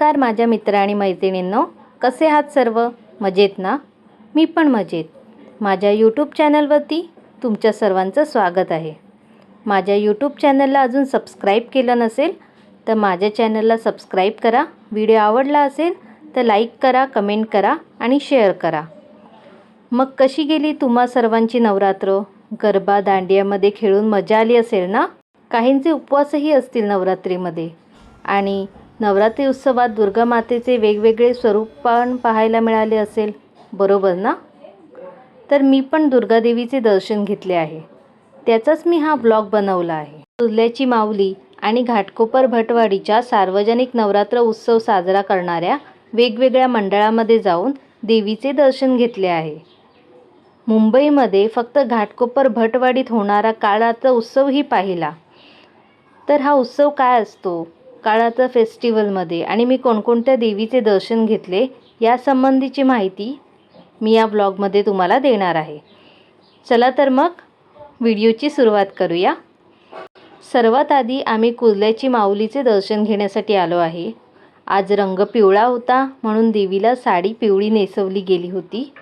नमस्कार माझ्या मित्र आणि मैत्रिणींनो. कसे आहात सर्व? मजेत ना? मी पण मजेत. माझ्या यूट्यूब चॅनलवरती तुमच्या सर्वांचं स्वागत आहे. माझ्या यूट्यूब चॅनलला अजून सबस्क्राईब केलं नसेल तर माझ्या चॅनलला सबस्क्राईब करा. व्हिडिओ आवडला असेल तर लाईक करा कमेंट करा आणि शेअर करा. मग कशी गेली तुम्हा सर्वांची नवरात्र? गरबा दांडियामध्ये खेळून मजा आली असेल ना? काहींचे उपवासही असतील नवरात्रीमध्ये. आणि नवरात्री उत्सवात दुर्गा मातेचे वेगवेगळे स्वरूप पण पाहायला मिळाले असेल. बरोबर ना? तर मी पण दुर्गादेवीचे दर्शन घेतले आहे. त्याचाच मी हा ब्लॉग बनवला आहे. तुल्याची माऊली आणि घाटकोपर भटवाडीच्या सार्वजनिक नवरात्र उत्सव साजरा करणाऱ्या वेगवेगळ्या मंडळामध्ये जाऊन देवीचे दर्शन घेतले आहे. मुंबईमध्ये फक्त घाटकोपर भटवाडीत होणारा काळाचा उत्सवही पाहिला. तर हा उत्सव काय असतो? काळाचा फेस्टिवलमध्ये आणि मी कोणकोणत्या देवीचे दर्शन घेतले यासंबंधीची माहिती मी या ब्लॉगमध्ये तुम्हाला देणार आहे. चला तर मग व्हिडिओची सुरुवात करूया. सर्वात आधी आम्ही कुर्ल्याची माऊलीचे दर्शन घेण्यासाठी आलो आहे. आज रंग पिवळा होता म्हणून देवीला साडी पिवळी नेसवली गेली होती.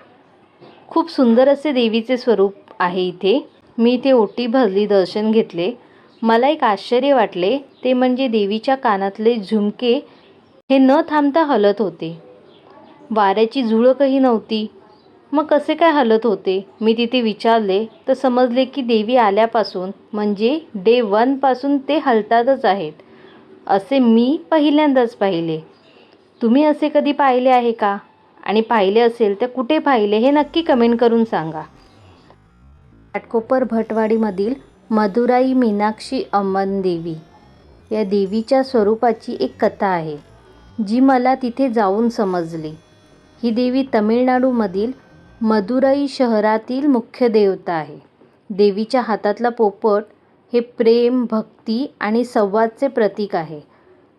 खूप सुंदर असे देवीचे स्वरूप आहे इथे. मी इथे ओटी भरली दर्शन घेतले. मला एक आश्चर्य वाटले ते म्हणजे देवीच्या कानातले झुमके हे न थांबता हलत होते. वाऱ्याची झुळकही नव्हती. मग कसे काय हलत होते? मी तिथे विचारले तर समजले की देवी आल्यापासून म्हणजे डे वनपासून ते हलतातच आहेत. असे मी पहिल्यांदाच पाहिले. तुम्ही असे कधी पाहिले आहे का? आणि पाहिले असेल तर कुठे पाहिले हे नक्की कमेंट करून सांगा. घाटकोपर भटवाडीमधील मदुराई मीनाक्षी अम्मन देवी. या देवीच्या स्वरूपाची एक कथा आहे जी मला तिथे जाऊन समजली. ही देवी तमिळनाडूमधील मदुराई शहरातील मुख्य देवता आहे. देवीच्या हातातला पोपट हे प्रेम भक्ती आणि संवादचे प्रतीक आहे.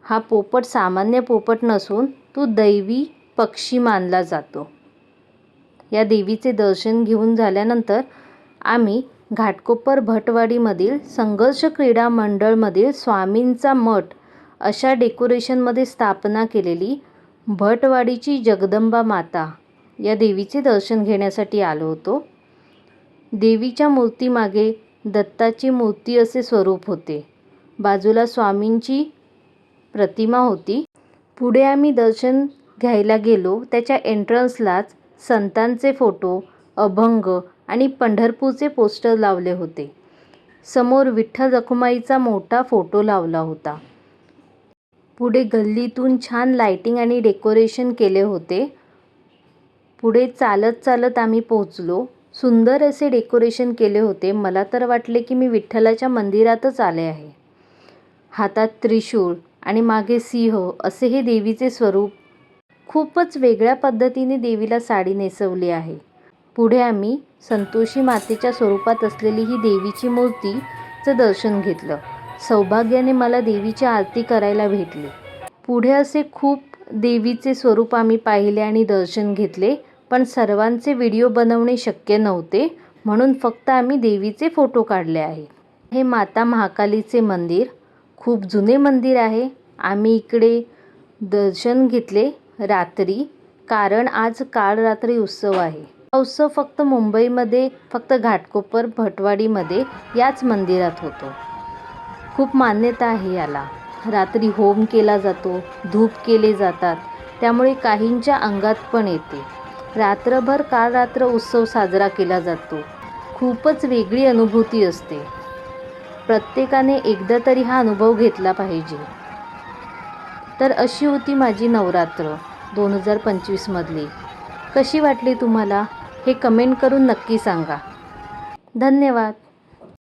हा पोपट सामान्य पोपट नसून तो दैवी पक्षी मानला जातो. या देवीचे दर्शन घेऊन झाल्यानंतर आम्ही घाटकोपर भटवाडीमधील संघर्ष क्रीडा मंडळमधील स्वामींचा मठ अशा डेकोरेशनमध्ये स्थापना केलेली भटवाडीची जगदंबा माता. या देवीचे दर्शन घेण्यासाठी आलो होतो. देवीच्या मूर्तीमागे दत्ताची मूर्ती असे स्वरूप होते. बाजूला स्वामींची प्रतिमा होती. पुढे आम्ही दर्शन घ्यायला गेलो. त्याच्या एंट्रन्सलाच संतांचे फोटो अभंग आणि पंढरपूरचे पोस्टर लावले होते. समोर विठ्ठल रखुमाईचा मोठा फोटो लावला होता. पुढे गल्लीतून छान लाइटिंग आणि डेकोरेशन केले होते. पुढे चालत चालत आम्ही पोहोचलो. सुंदर असे डेकोरेशन केले होते. मला तर वाटले की मी विठ्ठलाच्या मंदिरातच आले आहे. हातात त्रिशूळ आणि मागे सिंह असे हे देवीचे स्वरूप खूपच वेगळ्या पद्धतीने देवीला साडी नेसवली आहे. पुढे आम्ही संतोषी मातेच्या स्वरूपात असलेली ही देवीची मूर्तीचं दर्शन घेतलं. सौभाग्याने मला देवीची आरती करायला भेटली. पुढे असे खूप देवीचे स्वरूप आम्ही पाहिले आणि दर्शन घेतले पण सर्वांचे व्हिडिओ बनवणे शक्य नव्हते म्हणून फक्त आम्ही देवीचे फोटो काढले आहे. हे माता महाकालीचे मंदिर खूप जुने मंदिर आहे. आम्ही इकडे दर्शन घेतले रात्री कारण आज काळ रात्री उत्सव आहे. हा उत्सव फक्त मुंबईमध्ये फक्त घाटकोपर भटवाडीमध्ये याच मंदिरात होतो. खूप मान्यता आहे याला. रात्री होम केला जातो धूप केले जातात त्यामुळे काहींच्या अंगात पण येते. रात्रभर काळ रात्र उत्सव साजरा केला जातो. खूपच वेगळी अनुभूती असते. प्रत्येकाने एकदा तरी हा अनुभव घेतला पाहिजे. तर अशी होती माझी नवरात्र दोन हजार पंचवीसमधली. कशी वाटली तुम्हाला? हे कमेंट करून नक्की सांगा. धन्यवाद.